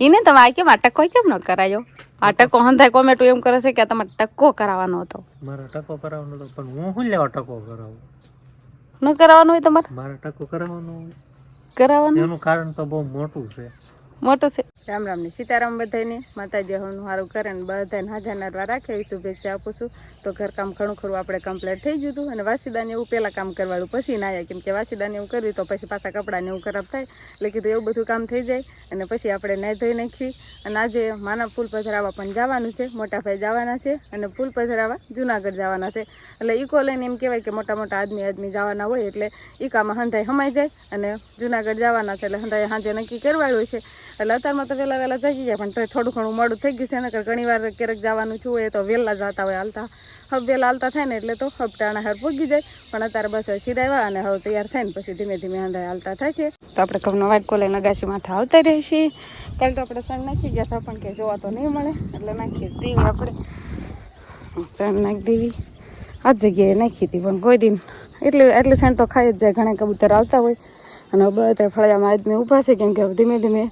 એને તમે આ કેમ આ ટકો કેમ ન કરાયો? આ ટકો હંધાય કોમેન્ટ એમ કરે છે કે તમારે ટકો કરાવવાનો હતો. મારે ટકો કરાવવાનો હતો પણ હું શું લેવા ટકો કરાવું? ન કરાવવાનો હોય તમારે? મારે ટકો કરાવવાનો. કરાવવાનું? એનું કારણ તો બહુ મોટું છે. મોટું છે. રામ રામની સીતારામ બધાને માતાજી હવનું સારું કરે ને બધાને હાજર નરવા રાખે એવી શુભેચ્છા આપું છું. તો ઘરકામ ઘણું ખરું, આપણે કમ્પ્લીટ થઈ ગયું હતું. અને વાસીદાને એવું પહેલાં કામ કરવાળું પછી ના આવ્યા કેમ કે વાસીદાને એવું કર્યું તો પછી પાછા કપડાને એવું ખરાબ થાય. એટલે કીધું એવું બધું કામ થઈ જાય. અને પછી આપણે નાહી ધોઈ નાખવી. અને આજે માના ફૂલ પધરાવા પણ જવાનું છે. મોટા ભાઈ જવાના છે અને ફૂલ પધરાવા જુનાગઢ જવાના છે. એટલે ઈકો લઈને એમ કહેવાય કે મોટા મોટા આદમી આદમી જવાના હોય એટલે ઈકામાં હંધાઈ હમાઈ જાય. અને જુનાગઢ જવાના છે એટલે હંધાઈ સાંજે નક્કી કરવાળું છે. એટલે અત્યારમાં તો વહેલા વહેલા જઈ જાય પણ તો થોડું ઘણું મોડું થઈ ગયું છે. નકર ઘણી વાર ક્યારેક જવાનું થયું હોય તો વહેલા જતા હોય, હાલતા. હવે વહેલા હાલતા થાય ને એટલે તો હપટાણા હાર પૂગી જાય. પણ અત્યારે બસ સિરાવ્યા અને હવે તૈયાર થાય ને પછી ધીમે ધીમે અંધાય હાલતા થાય છે. તો આપણે ઘઉંનો વાટકો લઈને અગાશી માથે આવતા રહીએ છીએ. કાલે તો આપણે સણ નાખી ગયા હતા, પણ કે જોવા તો નહીં મળે. એટલે નાખી દેવી આપણે. સણ નાખી દેવી આ જગ્યાએ નાખી હતી પણ કોઈ દિન. એટલે એટલે સણ તો ખાઈ જ જાય, ઘણા કબૂતર આવતા હોય. અને બધા ફળિયામાં આદમી ઊભા છે, કેમ કે ધીમે ધીમે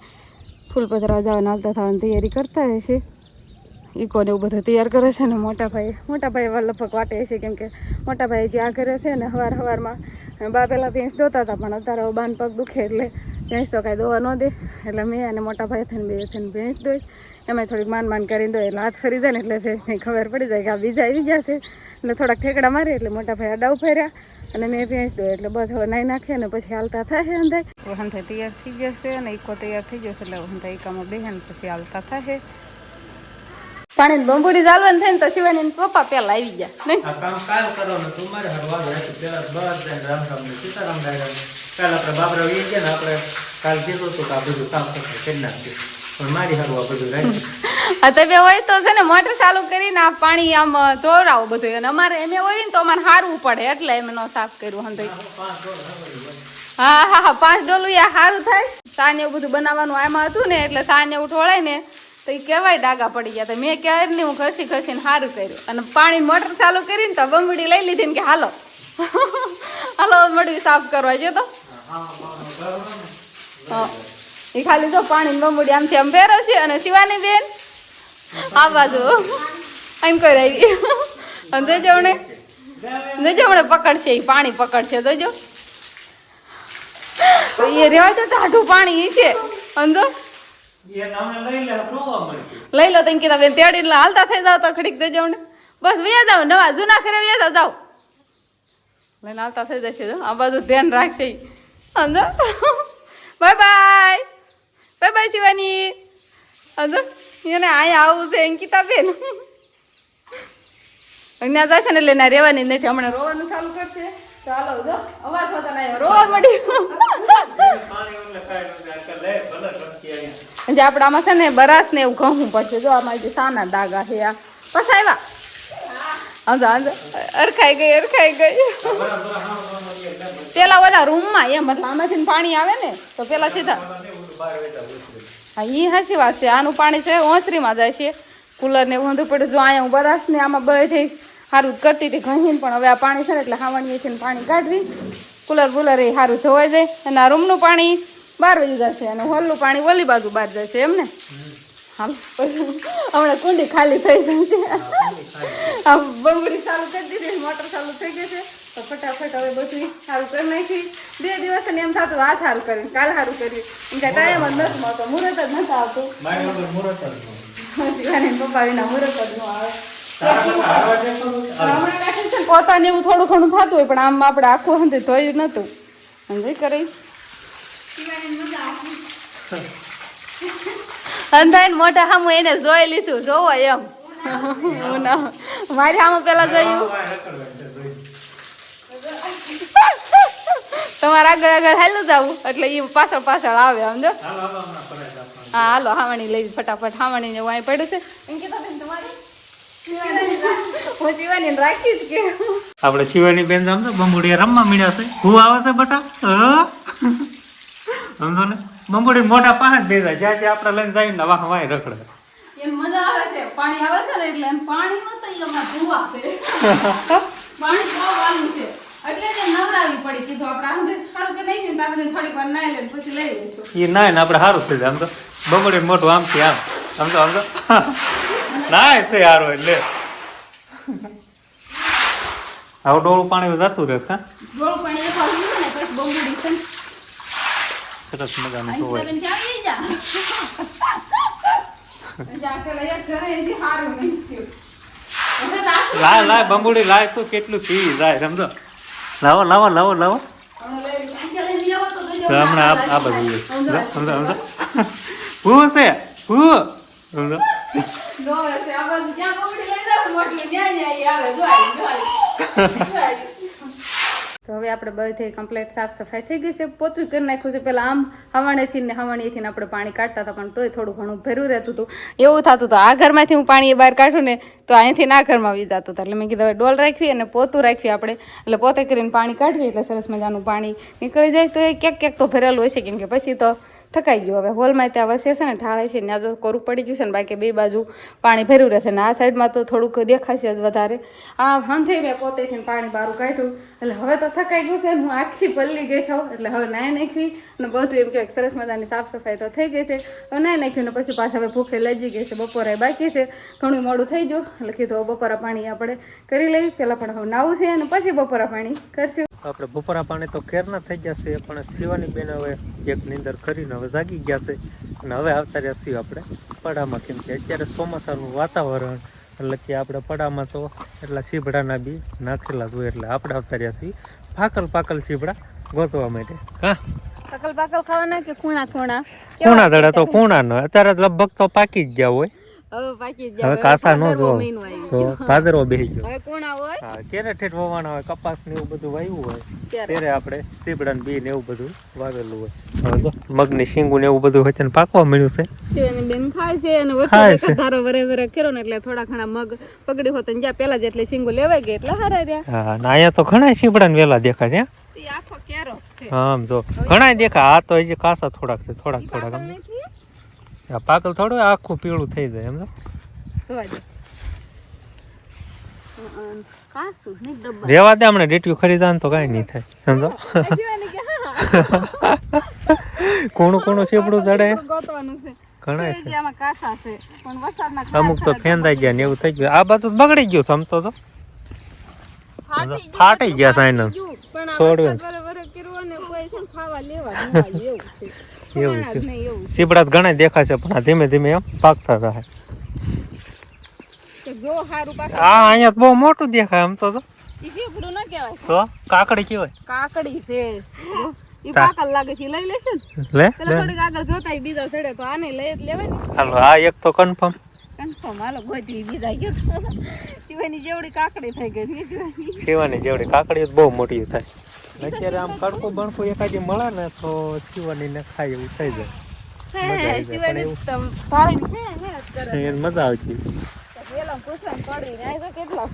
ફૂલ પર જવાના હાલતા થવાની તૈયારી કરતા હશે ઈકોને એવું બધું તૈયાર કરે છે ને મોટા ભાઈ. મોટા ભાઈ લગભગ વાટે છે, કેમ કે મોટા ભાઈ જે આ ઘરે છે ને હવાર હવારમાં, બા પહેલાં ભેંસ દોતા હતા, પણ અત્યારે બાન પગ દુખે એટલે ભેંસ તો કાંઈ દોવા ન દે. એટલે મેં અને મોટા ભાઈ થઈને બે થઈને ભેંસ દોઈ. એમાં થોડીક માન માન કરીને દો એટલે હાથ ફરી જાય ને એટલે ભેંસની ખબર પડી જાય કે આ બીજા આવી ગયા છે. એટલે થોડાક ઠેકડા મારે એટલે મોટા ભાઈ અડાઉ ફર્યા અને મેં ભેંસ દો એટલે બસ હવે નાઈ નાખે ને પછી હાલતા થશે અંધાય હંથે તૈયાર થઈ જશે અને ઈકો તૈયાર થઈ જશે એટલે હંથે ઈકામાં બેહે ને પછી હાલતા થશે પાણી બંબુડી ચાલવાનું થાય ને તો શિવાની પપ્પા પેલા આવી ગયા. નહીં? કામ કાલ કરવાનું તું મારે હરવા જાય પેલા બધાને રામ રામ ને સીતારામ રામ કાલ આપણે બાબરા વી ગયા ને આપણે કાલ કીધું હતું કે આ બધું કામ સફાઈ કરી નાખીએ તમે હોય તો છે ને મોટર ચાલુ કરીને આ પાણી આમ ધોરાવો બધું. અને અમારે એમ હોય ને તો અમારે હારવું પડે એટલે એમ ન સાફ કર્યું હંતો હા હા હા પાંચ ડોલું યા સારું થાય. સાને એવું બધું બનાવવાનું આમાં હતું ને એટલે સાને એવું ઠોળાય ને તો એ કહેવાય ડાગા પડી ગયા. તો મેં ક્યારે નહીં હું ઘસી ઘસીને સારું કર્યું. અને પાણી મોટર ચાલુ કરીને તો બંબડી લઈ લીધી ને કે હાલો. હાલો મડવી સાફ કરવા જો તો. હા. એ ખાલી જો પાણી બમુડી આમથી આમ ફેરવ છે અને શિવાની બેન આ બાજુ. એમ કરી આવી. અને જોજો હમણે જોજો હમણે પકડશે એ પાણી પકડશે જોજો. તો એ રેવા તો ટાઢું પાણી છે. અંધો લઈ લે તમે કીધા બેન તેડીને હાલતા થઈ જાવ તો ખડીક દેજો ને બસ વ્યા જાવ નવા જૂના ખરે વ્યા જાવ જાવ લઈને હાલતા થઈ જશે આ બધું ધ્યાન રાખશે ઈ. Bye bye. Bye bye Shivani. અંદર એને અહીંયા આવું છે અંકિતા બેન. અહીંયા જશે ને એટલે એના રહેવાની જ નથી, હમણાં રોવાનું ચાલુ કરશે. ચાલો જો અવાજ થતો નહીં રોવા મળી. જે આપણે આમાં છે ને બરાસ ને એવું ઘઉં પડશે. જો, આમાં જે સાના ડાગા છે, આ પસ આવ્યા. આંજો આંજો અરખાઈ ગઈ અરખાઈ ગઈ. પેલા ઓલા રૂમમાં એમ, એટલે આમાંથી પાણી આવે ને, તો પેલા સીધા હા એ સાચી વાત છે. આનું પાણી છે ઓસરીમાં જાય છે. કુલર ને એવું બધું પડે જો અહીંયા હું બરાસ ને આમાં બધે સારું જ કરતી હતી ઘસીને પણ હવે આ પાણી છે ને એટલે હાવણીએથી ને પાણી કાઢવી. કુલર બુલર એ સારું ધોવાઈ જાય. અને આ રૂમનું પાણી બહાર વહી જશે અને હોલનું પાણી ઓલી બાજુ બહાર જશે એમ ને? હાલ. હમણાં કુંડી ખાલી થઈ જશે. આ બંગડી ચાલુ કરી દીધી મોટર ચાલુ થઈ ગઈ છે. તો ફટાફટ હવે બધું સારું કરી નાખી. બે દિવસ ને એમ થતું આ સારું કર્યું કાલ સારું કર્યું એમ કે ટાઈમ જ નથી મળતો મુહૂર્ત જ નથી આવતું. શિવાની પપ્પા વિના મુહૂર્ત જ ન આવે? હમણાં છે પોતાને એવું થોડું ઘણું થતું હોય પણ આમ આપણે આખું હંતે ધોયું નતું. સમજે કરે. અંધાઈને મોટા સામું એને જોઈ લીધું જોવો એમ. હું ના. મારી સામું પેલા જોયું હા, રખડવાનું છે, જોઈ. તમારે આગળ આગળ હાલું જવું? એટલે એ પાછળ પાછળ આવે સમજો. હા હાલો હાવણી લઈ ફટાફટ હાવણી ને વાંય પડ્યું છે. એમ કીધા બેન તમારી? હું જીવાની રાખીશ કે? આપણે શિવાની બેન જામ બંબુડીએ રમવા મળ્યા છે. હું આવે છે બટા? સમજો ને? બંબુડી મોટા પાંચ ભેજા જ્યાં આપણે લઈને જાય ને વાહ વાહ રખડે. એમ મજા આવે છે. પાણી આવે છે ને એટલે એમ પાણી નો એમાં ધુવા છે. પાણી બહુ વાલું છે. એટલે જ એમ નવરાવી પડી કીધું આપણે આમ સારું કે નહીં ને આપણે થોડીક વાર નાઈ લઈને પછી લઈ લઈશું. એ ના ને આપણે સારું થઈ જાય આમ તો બમડી મોટું આમથી આમ સમજો સમજો નાય છે યાર હોય લે. આવું ડોળું પાણી જતું રહે હા? ગોળ પાણી એક વાર ને પછી બંબુડી છે સરસ મજાનું તો આટલું લાય લાય બંબુડી લાય તું કેટલું પી જાય સમજો? લાવો લાવો લાવો લાવો તો જોજો. તો હમણાં આ આ બધું. સમજો સમજો હું છે હું સમજો આવે. જો આવી, જો આવી. જો આવી. તો હવે આપણે બધે કમ્પ્લીટ સાફ સફાઈ થઈ ગઈ છે. પોતું કરી નાખ્યું છે. પેલા આમ હવાણેથી ને હવાણીથી આપણે પાણી કાઢતા હતા, પણ તોય થોડું ઘણું ભર્યું રહેતું હતું. એવું થતું હતું. આ ઘરમાંથી હું પાણી બહાર કાઢું ને, તો અહીંથી ના ઘરમાં આવી જતું હતું. એટલે મેં કીધું હવે ડોલ રાખવી અને પોતું રાખવી આપણે. એટલે પોતે કરીને પાણી કાઢવી એટલે સરસ મજાનું પાણી નીકળી જાય. તો એ ક્યાંક ક્યાંક તો ભરેલું હોય છે કેમ કે પછી તો થકાઈ ગયું. હવે હોલમાં ત્યાં વસે છે ને, ઢાળે છે, ત્યાં જો કોરું પડી ગયું છે ને, બાકી બે બાજુ પાણી ભર્યું રહેશે. ને આ સાઈડમાં તો થોડુંક દેખાશે જ વધારે. આ હંથે મેં પોતેથી પાણી બહાર કાઢ્યું. એટલે હવે તો થકાઈ ગયું છે હું આખી પલ્લી ગઈ છું. એટલે હવે નાય નાખવી અને બધું એમ કે સરસ મજાની સાફ સફાઈ તો થઈ ગઈ છે. હવે નાય નાખ્યું ને પછી પાછા હવે ભૂખે લઈ ગઈ છે. બપોરે બાકી છે. ઘણું મોડું થઈ ગયું. એટલે કીધું બપોરા પાણી આપણે કરી લઈએ. પહેલાં પણ હવે નાવું છે અને પછી બપોરા પાણી કરશું. આપણે બપોરા પાણી તો કેરના થઈ જશે પણ શિવાની બેન હવે એક નીંદર કરીને હવે જાગી ગયા છે. અને હવે આવતા રહ્યા છીએ આપણે પડામાં કેમ કે અત્યારે ચોમાસાનું વાતાવરણ એટલે કે આપણે પડામાં તો એટલા ચીબડાના બી નાખેલા હોય એટલે આપણે આવતા રહ્યા છીએ પાકલ પાકલ ચીબડા ગોતવા માટે. હા? પાકલ પાકલ ખાવાના કે ખૂણા ખૂણા? ખૂણા દડા તો ખૂણા નો અત્યારે તો લગભગ તો પાકી જ ગયા હોય. હવે પાકી જ હવે કાસા ન જો તો ભાદરવો બેસી ગયો. હવે કોણા હોય? હા ક્યારે ઠેઠ વવાના હોય કપાસ ને એવું બધું વાવ્યું હોય ત્યારે ત્યારે આપણે સીબડા ને બી ને એવું બધું વાવેલું હોય. હવે તો મગની શીંગું ને એવું બધું હોય ને પાકવા મળ્યું છે. બેન ખાય છે અને ધારો વરે વરે કર્યો ને એટલે થોડા ઘણા મગ પકડી હોત ને જ્યાં પેલા જેટલે શીંગો લેવાય ગઈ એટલે હારા રહ્યા. હા ને અહીંયા તો ઘણા સીબડા ને વેલા દેખાય છે આખો કેરો છે. આમ જો ઘણા દેખા આ તો હજી કાસા થોડાક છે થોડાક થોડાક આ પાકલ થોડું આખું પીળું થઈ જાય એમ તો રેવા દે હમણાં ડેટ્યું ખરીદા તો કાંઈ નહીં થાય સમજો? કોણું કોણું ચીપડું ચડે ઘણા છે. અમુક તો ફેંદાઈ ગયા ને એવું થઈ ગયું. આ બધું બગડી ગયું સમતો તો? ફાટી ગયા સાઈન. ગયું. એવું છે. સીપડા ઘણા દેખાય છે પણ આ ધીમે ધીમે એમ પાકતા થાય આ અહીંયા તો બહુ મોટું દેખાય આમ તો તો. કાકડી કેવાય કાકડી છે. હાલો આ એક તો કન્ફર્મ કન્ફર્મ હાલો ગોતી બીજા ગયો ચીવાની જેવડી કાકડી થઈ ગઈ શિવાની. જેવડી કાકડી બહુ મોટી થાય. અત્યારે આમ કડકું બણકું એકાદી મળે ને તો શિવાની ને ખાય એવું થઈ જાય. મજા આવતી.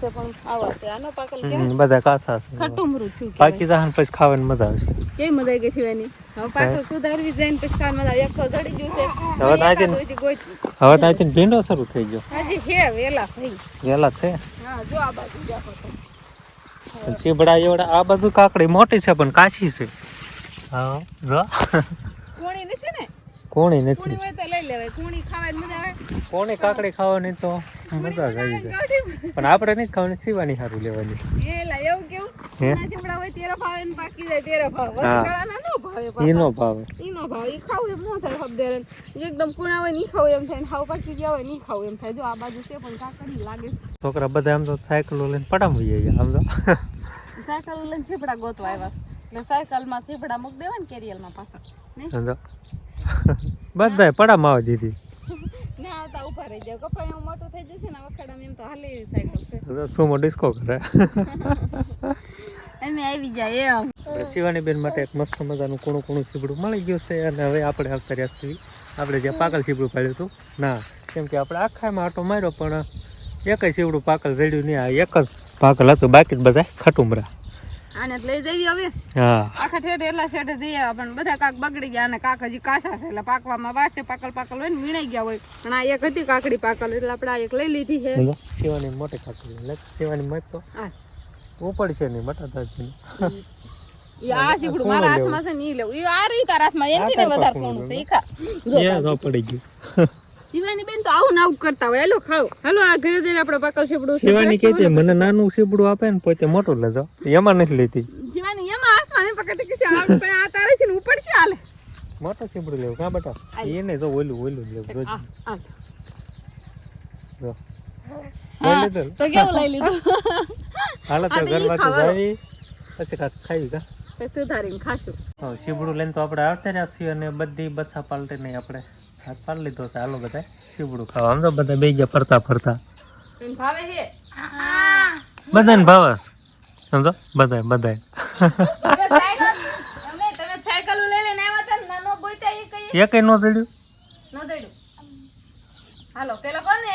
છે પણ આવા છે? આનો પાકલ કે હમ, બધા કાસા છે. ખટ્ટું મરું છું કે બાકી જહાન પછી ખાવાની મજા આવશે. કેવી મજા આવી ગઈ શિવાની? હવે પાછો સુધારવી જાય પછી ખાવાની મજા એક તો જડી ગયું છે. હવે તો આજે એકાદું હજી ગોતી. હવે તો અહીંથી ભીંડો શરૂ થઈ ગયો. હે વેલા ગેલા છે? હા જો આ બાજુ જાકો તો. પણ ચીબડા એવડા આ બધું કાકડી મોટી છે પણ કાચી છે. હા જો. કોણી નથી ને? કોણી નથી. કોણી હોય તો લઈ લેવાય. કોણી ખાવાની મજા આવે. કોણી કાકડી ખાવાની તો મજા આવી જાય. પણ આપણે નહીં ખાવાની સીવાની સારું લેવાની. એલા એવું કેવું? ના ચીબડા હોય તેરા ભાવે ને પાકી જાય તેરા ભાવ. હા. વસગાળાના નો ભાવે ઈનો એનો ભાવે. ઈનો ભાવે. ઈ ખાવ એમ ન થાય હબદેર એકદમ કુણા હોયની ખાવ એમ થાય ને હાવ પાછી ગયા હોયની ખાવ એમ થાય. જો આ બાજુ છે પણ કાકડી લાગે છોકરા બધા આમ તો સાયકલો લઈને પડામ જઈએ આમ તો સાયકલ લઈને સીપડા ગોતવા આવ્યા ને સાયકલમાં સીપડા મૂક દેવા ને કેરિયલમાં પાછા. તો બધાય પડામ આવી દીધી. ના આવતા ઊભા રહી જાવ કપાય હું મોટું થઈ જશે ને વખડામાં એમ તો હાલી સાયકલ છે. સુમો ડિસ્કો કરે? એમ આવી જાય એમ. શિવાની બેન માટે એક મસ્ત મજાનું કૂણું કૂણું સીબડું મળી ગયું છે અને હવે આપણે આવતા રહ્યા છીએ. આપણે જે પાકલ સીબડું પાડ્યું હતું. ના કેમ કે આપણે આખામાં આટો માર્યો પણ એકય સીબડું પાકલ રેડ્યું નહીં. આ એક જ પાકલ હતું બાકી બધા ખટુમરા. આને લઈ જઈએ હવે. હા. આખા ઠેઠ એટલા શેઠે જઈએ પણ બધા કાક બગડી ગયા અને કાક હજી કાસા છે એટલે પાકવામાં વાસે પાકલ પાકલ હોય ને વીણાઈ ગયા હોય. પણ આ એક હતી કાકડી પાકલ એટલે આપણે આ એક લઈ લીધી છે? શિવાની મોટી કાકડી શિવાની મત તો ઉપડશે નહીં બટાટા છે ઈ આ સીકડું મારા હાથમાં છે ને ઈ લેવું. ઈ આ રહી તારા હાથમાં એનથી ને વધારે કોણું છે ઈ ખા જો. તો પડી ગયું. શિવાની બેન તો આવું ને આવું કરતા હોય. હેલો ખાઓ. હેલો આ ઘરે જઈને આપણે પાકલ સીપડું શિવાની કહે છે મને નાનું સીપડું આપે ને પોતે મોટું લેજો એમાં નથી લેતી. શિવાની એમાં હાથમાં ને પકડી કે છે પણ આ તારેથી ને ઉપડશે હાલે. મોટું સીપડું લેવું કાં બેટા? એને જો ઓલું ઓલું લેવું જો. તો કેવું લઈ લીધું? હાલો તો ઘરમાંથી જાવી. પછી કાંઈક ખાવી કા સુધારીને ખાશું. તો સીબડું લઈને તો આપણે આવતા રહ્યા છીએ અને બધી બસા પાલટી નહીં આપણે હાથ પાડી લીધો છે. હાલો બધા સીબડું ખાવા. આમ તો બધા બે ગયા ફરતા ફરતા. ભાવે છે? બધાને ભાવે? સમજો બધા બધા તમે નો એમને તમે સાયકલ લઈ લઈને આવ્યા હતા ને નાનો બોયતા એ કઈ ન ચડ્યું? હાલો પેલો કોને?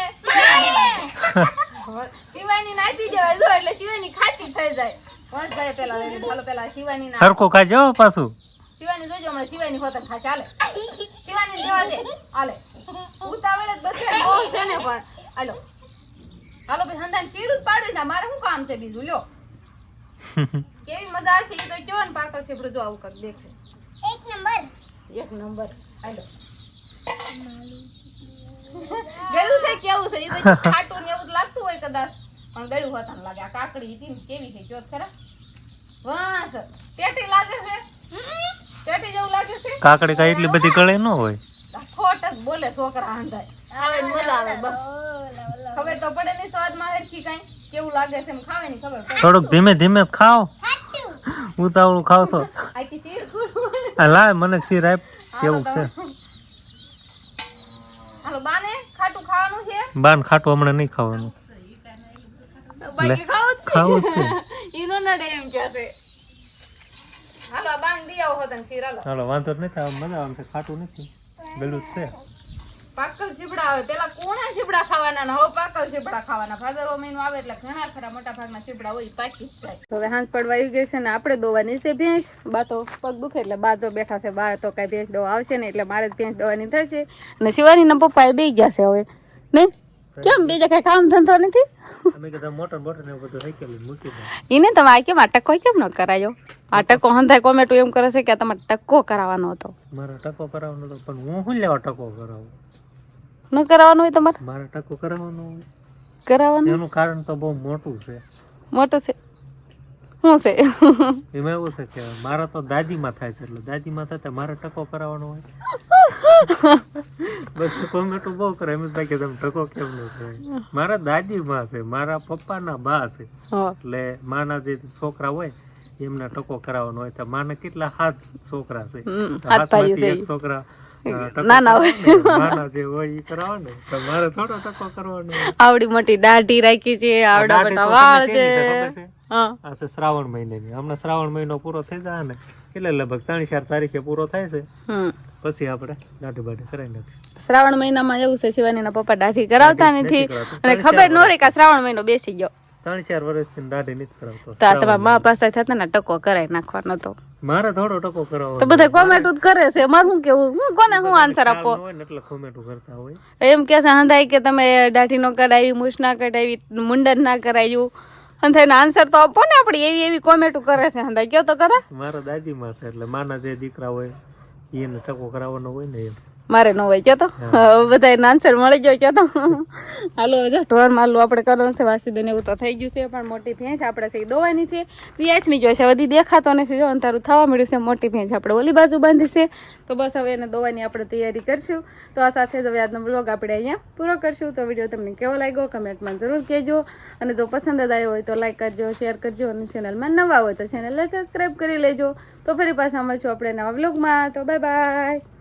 શિવાની ના આપી દેવાય જો એટલે શિવાની ખાતી થઈ જાય. વંશભાઈ પેલા લઈ પેલા શિવાની ના સરખું ખાજો પાછું. શિવાની જોજો હમણાં શિવાની હોતન ખા ચાલે શિવાની દેવા દે. હાલે. ઉતાવળે જ બધે બહુ છે ને પણ. હાલો. હાલો ભાઈ હંદાન ચીરું જ પાડું ને મારે શું કામ છે બીજું? લ્યો. કેવી મજા આવશે એ તો કયો ને પાકલ છે જો આવું કર દેખે. એક નંબર. એક નંબર. હાલો. ગળ્યું છે કેવું છે? એ તો ખાટું ને એવું જ લાગતું હોય કદાચ. પણ ગળ્યું હોતા ને લાગે. આ કાકડી હતી ને કેવી છે? જોત ખરા. વાસ ટેટી લાગે છે? ટેટી જેવું લાગે છે? કાકડી કાંઈ એટલી બધી ગળે ન હોય. ખોટ જ બોલે છોકરા આંધાય આવે મજા આવે બસ. ખબર તો પડે નહીં સ્વાદમાં હરખી કાંઈ? કેવું લાગે છે એમ ખાવે ની ખબર થોડુંક ધીમે ધીમે ખાઓ. ઉતાવળું ખાવશો. આ લાય મને શીર આપ. કેવું છે હાલો બાને ખાટું ખાવાનું છે બાન ખાટું હમણાં નહીં ખાવાનું. ખાવું છે. હાલો વાંધો નથી આવે મજા આવે ખાટું નથી. બેલું છે. પાકલ સીબડા આવે. પેલા કોણા સીબડા ખાવાના ને હવે પાકલ સીબડા ખાવાના. ભાદરવો મહિનો આવે એટલે ઘણા ખરા મોટા ભાગના સીબડા હોય પાકી જાય. હવે હાંસ પડવા આવી ગઈ છે ને આપણે દોવાની છે ભેંસ બા તો પગ દુખે એટલે બા જો બેઠા છે બાર તો કાંઈ ભેંસ દો આવશે ને એટલે મારે જ ભેંસ દોવાની થશે. અને શિવાનીના પપ્પા એ બે ગયા છે હવે. નહીં કેમ બીજા કઈ કામ ધંધો નથી? અમે કીધા મોટર બોટર ને બધું હાઈકેલી મૂકી દે. એને તમે આ કેમ આ ટકો કેમ ન કરાયો? આ ટકો હંધાય કોમેટો એમ કરે છે કે તમારે ટકો કરાવવાનો હતો. મારો ટકો કરાવવાનો હતો પણ હું શું લેવા ટકો કરાવું? ન કરાવવાનો હોય તમારે? મારે ટકો કરાવવાનો કરાવવાનો? એનું કારણ તો બહુ મોટું છે. મોટું છે. શું છે? એમાં એવું છે કે મારા તો દાદીમાં થાય છે એટલે દાદીમાં થાય મારે ટકો કરાવવાનો હોય. બધું કોમેટો બહુ કરે એમ થાય કે તમે ટકો કેમ ન થાય મારા દાદીમાં છે મારા પપ્પાના બા છે. એટલે માના જે છોકરા હોય એમના ટકો કરાવવાનો હોય. તો માને કેટલા હાથ છોકરા છે. હાથમાંથી એક છોકરા અ, ટકો હોય. કરાવે જે હોય એ કરાવે ને તો મારે થોડો ટકો કરવાનો આવડી મોટી દાઢી રાખી છે આવડા મોટા વાળ છે? આ છે શ્રાવણ મહિનાની. હમણાં શ્રાવણ મહિનો પૂરો થઈ જાય ને એટલે લગભગ ત્રણ ચાર તારીખે પૂરો થાય છે. પછી આપણે દાઢી બાઢી કરાવી નાખીએ શ્રાવણ મહિનામાં એવું છે શિવાનીના પપ્પા દાઢી કરાવતા નથી. અને ખબર ન રહી કે શ્રાવણ મહિનો બેસી ગયો. ત્રણ ચાર વર્ષથી દાઢી નથી કરાવતો. તો તમારા મા પાસે થતા ને ટકો કરાવી નાખવાનો તો. મારે થોડો ટકો કરાવો તો બધા કોમેન્ટ જ કરે છે. મારું શું કેવું? હું કોને હું આન્સર આપો? એટલે કોમેન્ટ કરતા હોય. એમ કે છે હંધાઈ કે તમે દાઢી નો કરાવી મૂછ ના કરાવી મુંડન ના કરાવ્યું. હંધાઈ આન્સર તો આપો ને આપણે, એવી એવી કોમેન્ટ કરે છે. હંધાઈ કયો તો કરે મારા દાદીમાં છે, એટલે માના જે દીકરા હોય એને ટકો કરાવવાનો હોય ને એમ. મારે ન હોય કયો તો બધા આન્સર મળી ગયો કયો તો હાલો જો ઢોર માલું આપણે કરવાનું છે વાસીદન એવું તો થઈ ગયું છે પણ મોટી ભેંસ આપણે છે દોવાની છે. તે આથમી જોઈ છે બધી દેખાતો નથી જો અંધારું થવા મળ્યું છે મોટી ભેંસ આપણે ઓલી બાજુ બાંધી છે. તો બસ હવે એને દોવાની આપણે તૈયારી કરશું. તો આ સાથે જ હવે આજનો બ્લોગ આપણે અહીંયા પૂરો કરશું. તો વીડિયો તમને કેવો લાગ્યો કમેન્ટમાં જરૂર કહેજો. અને જો પસંદ જ આવ્યો હોય તો લાઈક કરજો શેર કરજો અને ચેનલમાં નવા હોય તો ચેનલને સબસ્ક્રાઈબ કરી લેજો. તો ફરી પાછા મળશું આપણે નવા બ્લોગમાં તો બાય બાય